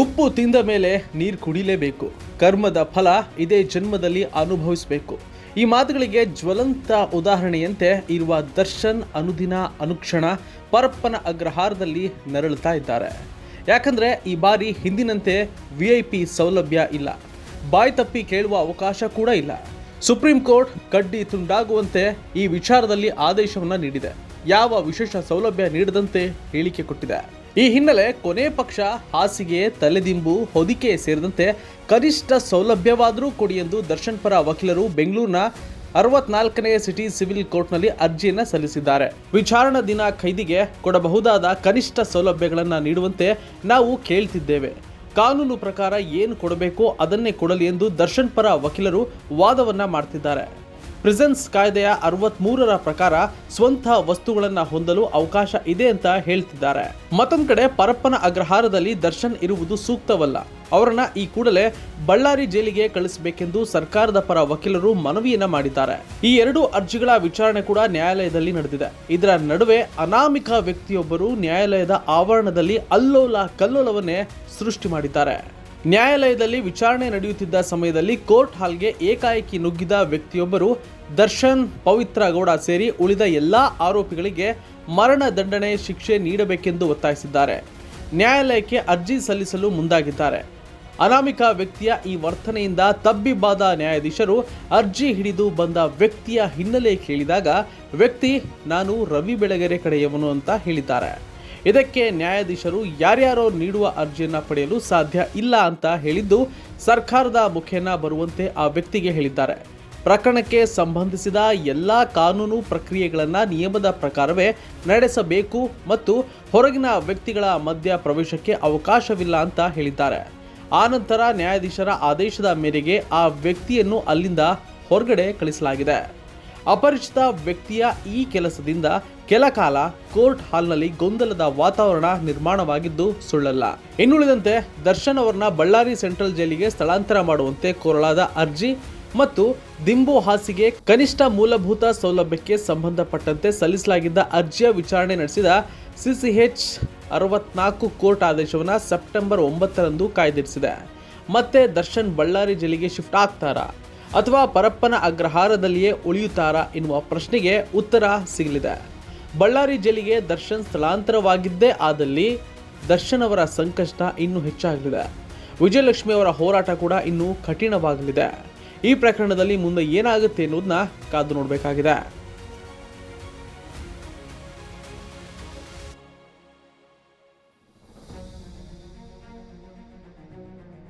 ಉಪ್ಪು ತಿಂದ ಮೇಲೆ ನೀರು ಕುಡಿಲೇಬೇಕು. ಕರ್ಮದ ಫಲ ಇದೇ ಜನ್ಮದಲ್ಲಿ ಅನುಭವಿಸಬೇಕು. ಈ ಮಾತುಗಳಿಗೆ ಜ್ವಲಂತ ಉದಾಹರಣೆಯಂತೆ ಇರುವ ದರ್ಶನ್ ಅನುದಿನ ಅನುಕ್ಷಣ ಪರಪ್ಪನ ಅಗ್ರಹಾರದಲ್ಲಿ ನರಳುತ್ತಾ ಇದ್ದಾರೆ. ಯಾಕಂದರೆ ಈ ಬಾರಿ ಹಿಂದಿನಂತೆ ವಿ ಐ ಪಿ ಸೌಲಭ್ಯ ಇಲ್ಲ. ಬಾಯಿ ತಪ್ಪಿ ಕೇಳುವ ಅವಕಾಶ ಕೂಡ ಇಲ್ಲ. ಸುಪ್ರೀಂ ಕೋರ್ಟ್ ಕಡ್ಡಿ ತುಂಡಾಗುವಂತೆ ಈ ವಿಚಾರದಲ್ಲಿ ಆದೇಶವನ್ನು ನೀಡಿದೆ. ಯಾವ ವಿಶೇಷ ಸೌಲಭ್ಯ ನೀಡದಂತೆ ಹೇಳಿಕೆ ಕೊಟ್ಟಿದೆ. ಈ ಹಿನ್ನೆಲೆ ಕೊನೆ ಪಕ್ಷ ಹಾಸಿಗೆ, ತಲೆದಿಂಬು, ಹೊದಿಕೆ ಸೇರಿದಂತೆ ಕನಿಷ್ಠ ಸೌಲಭ್ಯವಾದರೂ ಕೊಡಿ ಎಂದು ದರ್ಶನ್ ಪರ ವಕೀಲರು ಬೆಂಗಳೂರಿನ ಅರವತ್ನಾಲ್ಕನೇ ಸಿಟಿ ಸಿವಿಲ್ ಕೋರ್ಟ್ನಲ್ಲಿ ಅರ್ಜಿಯನ್ನು ಸಲ್ಲಿಸಿದ್ದಾರೆ. ವಿಚಾರಣಾ ದಿನ ಖೈದಿಗೆ ಕೊಡಬಹುದಾದ ಕನಿಷ್ಠ ಸೌಲಭ್ಯಗಳನ್ನು ನೀಡುವಂತೆ ನಾವು ಕೇಳ್ತಿದ್ದೇವೆ. ಕಾನೂನು ಪ್ರಕಾರ ಏನು ಕೊಡಬೇಕೋ ಅದನ್ನೇ ಕೊಡಲಿ ಎಂದು ದರ್ಶನ್ ಪರ ವಕೀಲರು ವಾದವನ್ನು ಮಾಡ್ತಿದ್ದಾರೆ. ಪ್ರಿಸನ್ಸ್ ಕಾಯ್ದೆಯ ಅರವತ್ಮೂರರ ಪ್ರಕಾರ ಸ್ವಂತ ವಸ್ತುಗಳನ್ನು ಹೊಂದಲು ಅವಕಾಶ ಇದೆ ಅಂತ ಹೇಳ್ತಿದ್ದಾರೆ. ಮತ್ತೊಂದು ಕಡೆ ಪರಪ್ಪನ ಅಗ್ರಹಾರದಲ್ಲಿ ದರ್ಶನ್ ಇರುವುದು ಸೂಕ್ತವಲ್ಲ. ಅವರನ್ನ ಈ ಕೂಡಲೇ ಬಳ್ಳಾರಿ ಜೈಲಿಗೆ ಕಳಿಸಬೇಕೆಂದು ಸರ್ಕಾರದ ಪರ ವಕೀಲರು ಮನವಿಯನ್ನ ಮಾಡಿದ್ದಾರೆ. ಈ ಎರಡು ಅರ್ಜಿಗಳ ವಿಚಾರಣೆ ಕೂಡ ನ್ಯಾಯಾಲಯದಲ್ಲಿ ನಡೆದಿದೆ. ಇದರ ನಡುವೆ ಅನಾಮಿಕ ವ್ಯಕ್ತಿಯೊಬ್ಬರು ನ್ಯಾಯಾಲಯದ ಆವರಣದಲ್ಲಿ ಅಲ್ಲೋಲ ಕಲ್ಲೋಲವನ್ನೇ ಸೃಷ್ಟಿ ಮಾಡಿದ್ದಾರೆ. ನ್ಯಾಯಾಲಯದಲ್ಲಿ ವಿಚಾರಣೆ ನಡೆಯುತ್ತಿದ್ದ ಸಮಯದಲ್ಲಿ ಕೋರ್ಟ್ ಹಾಲ್ಗೆ ಏಕಾಏಕಿ ನುಗ್ಗಿದ ವ್ಯಕ್ತಿಯೊಬ್ಬರು ದರ್ಶನ್ ಪವಿತ್ರ ಗೌಡ ಸೇರಿ ಉಳಿದ ಎಲ್ಲ ಆರೋಪಿಗಳಿಗೆ ಮರಣ ದಂಡನೆ ಶಿಕ್ಷೆ ನೀಡಬೇಕೆಂದು ಒತ್ತಾಯಿಸಿದ್ದಾರೆ. ನ್ಯಾಯಾಲಯಕ್ಕೆ ಅರ್ಜಿ ಸಲ್ಲಿಸಲು ಮುಂದಾಗಿದ್ದಾರೆ. ಅನಾಮಿಕ ವ್ಯಕ್ತಿಯ ಈ ವರ್ತನೆಯಿಂದ ತಬ್ಬಿಬ್ಬಾದ ನ್ಯಾಯಾಧೀಶರು ಅರ್ಜಿ ಹಿಡಿದು ಬಂದ ವ್ಯಕ್ತಿಯ ಹಿನ್ನೆಲೆ ಕೇಳಿದಾಗ, ವ್ಯಕ್ತಿ, ನಾನು ರವಿ ಬೆಳಗೆರೆ ಕಡೆಯವನು ಅಂತ ಹೇಳಿದ್ದಾರೆ. ಇದಕ್ಕೆ ನ್ಯಾಯಾಧೀಶರು ಯಾರ್ಯಾರೋ ನೀಡುವ ಅರ್ಜಿಯನ್ನು ಪಡೆಯಲು ಸಾಧ್ಯ ಇಲ್ಲ ಅಂತ ಹೇಳಿದ್ದು ಸರ್ಕಾರದ ಮುಖೇನ ಬರುವಂತೆ ಆ ವ್ಯಕ್ತಿಗೆ ಹೇಳಿದ್ದಾರೆ. ಪ್ರಕರಣಕ್ಕೆ ಸಂಬಂಧಿಸಿದ ಎಲ್ಲ ಕಾನೂನು ಪ್ರಕ್ರಿಯೆಗಳನ್ನು ನಿಯಮದ ಪ್ರಕಾರವೇ ನಡೆಸಬೇಕು ಮತ್ತು ಹೊರಗಿನ ವ್ಯಕ್ತಿಗಳ ಮಧ್ಯ ಪ್ರವೇಶಕ್ಕೆ ಅವಕಾಶವಿಲ್ಲ ಅಂತ ಹೇಳಿದ್ದಾರೆ. ಆನಂತರ ನ್ಯಾಯಾಧೀಶರ ಆದೇಶದ ಮೇರೆಗೆ ಆ ವ್ಯಕ್ತಿಯನ್ನು ಅಲ್ಲಿಂದ ಹೊರಗಡೆ ಕಳಿಸಲಾಗಿದೆ. ಅಪರಿಚಿತ ವ್ಯಕ್ತಿಯ ಈ ಕೆಲಸದಿಂದ ಕೆಲ ಕಾಲ ಕೋರ್ಟ್ ಹಾಲ್ನಲ್ಲಿ ಗೊಂದಲದ ವಾತಾವರಣ ನಿರ್ಮಾಣವಾಗಿದ್ದು ಸುಳ್ಳಲ್ಲ. ಇನ್ನುಳಿದಂತೆ ದರ್ಶನ್ ಅವರನ್ನ ಬಳ್ಳಾರಿ ಸೆಂಟ್ರಲ್ ಜೈಲಿಗೆ ಸ್ಥಳಾಂತರ ಮಾಡುವಂತೆ ಕೋರಲಾದ ಅರ್ಜಿ ಮತ್ತು ದಿಂಬು ಹಾಸಿಗೆ ಕನಿಷ್ಠ ಮೂಲಭೂತ ಸೌಲಭ್ಯಕ್ಕೆ ಸಂಬಂಧಪಟ್ಟಂತೆ ಸಲ್ಲಿಸಲಾಗಿದ್ದ ಅರ್ಜಿಯ ವಿಚಾರಣೆ ನಡೆಸಿದ ಸಿಸಿಎಚ್ ಅರವತ್ನಾಲ್ಕು ಕೋರ್ಟ್ ಆದೇಶವನ್ನು ಸೆಪ್ಟೆಂಬರ್ ಒಂಬತ್ತರಂದು ಕಾಯ್ದಿರಿಸಿದೆ. ಮತ್ತೆ ದರ್ಶನ್ ಬಳ್ಳಾರಿ ಜೈಲಿಗೆ ಶಿಫ್ಟ್ ಆಗ್ತಾರಾ? ಅಥವಾ ಪರಪ್ಪನ ಅಗ್ರಹಾರದಲ್ಲಿಯೇ ಉಳಿಯುತ್ತಾರಾ ಎನ್ನುವ ಪ್ರಶ್ನೆಗೆ ಉತ್ತರ ಸಿಗಲಿದೆ. ಬಳ್ಳಾರಿ ಜಿಲ್ಲೆಗೆ ದರ್ಶನ್ ಸ್ಥಳಾಂತರವಾಗಿದ್ದೇ ಆದಲ್ಲಿ ದರ್ಶನ್ ಅವರ ಸಂಕಷ್ಟ ಇನ್ನೂ ಹೆಚ್ಚಾಗಲಿದೆ. ವಿಜಯಲಕ್ಷ್ಮಿ ಅವರ ಹೋರಾಟ ಕೂಡ ಇನ್ನೂ ಕಠಿಣವಾಗಲಿದೆ. ಈ ಪ್ರಕರಣದಲ್ಲಿ ಮುಂದೆ ಏನಾಗುತ್ತೆ ಎನ್ನುವುದನ್ನ ಕಾದು ನೋಡಬೇಕಾಗಿದೆ.